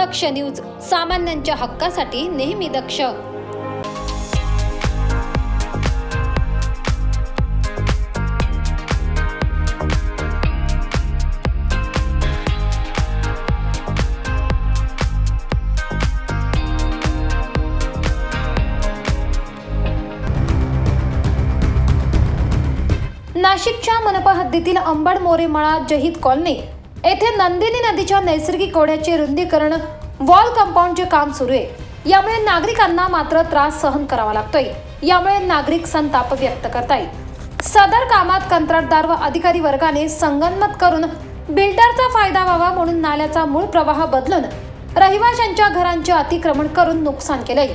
दक्ष news सामान्यांच्या हक्कासाठी नेहमी दक्ष. नाशिकच्या मनपा हद्दीतील अंबड मोरेमळा जहीद कॉलनी येथे नंदिनी नदीच्या नैसर्गिक ओढ्याचे रुंदीकरण वॉल कंपाऊंडचे काम सुरू आहे. यामुळे नागरिकांना मात्र त्रास सहन करावा लागतोय. यामुळे नागरिक संताप व्यक्त करतायत. सदर कामात कंत्राटदार व अधिकारी वर्गाने संगनमत करून बिल्डरचा फायदा व्हावा म्हणून नाल्याचा मूळ प्रवाह बदलून रहिवाशांच्या घरांचे अतिक्रमण करून नुकसान केलंय.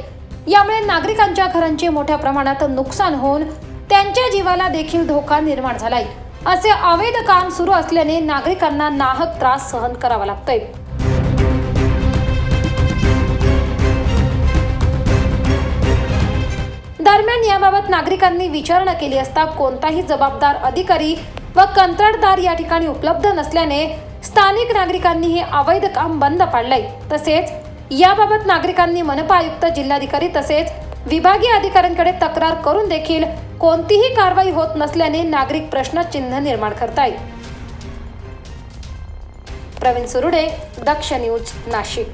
यामुळे नागरिकांच्या घरांचे मोठ्या प्रमाणात नुकसान होऊन त्यांच्या जीवाला देखील धोका निर्माण झालाय. असे अवैध काम सुरू असल्याने नागरिकांना नाहक त्रास सहन करावा लागतोय. दरम्यान याबाबत नागरिकांनी विचारणा केली असता कोणताही जबाबदार अधिकारी व कंत्राटदार या ठिकाणी उपलब्ध नसल्याने स्थानिक नागरिकांनी हे अवैध काम बंद पाडलंय. तसेच याबाबत नागरिकांनी मनपा आयुक्त जिल्हाधिकारी तसेच विभागीय अधिकाऱ्यांकडे तक्रार करून देखील कोणतीही कारवाई होत नसल्याने नागरिक प्रश्नचिन्ह निर्माण करतायत. प्रवीण सुरुडे दक्ष न्यूज नाशिक.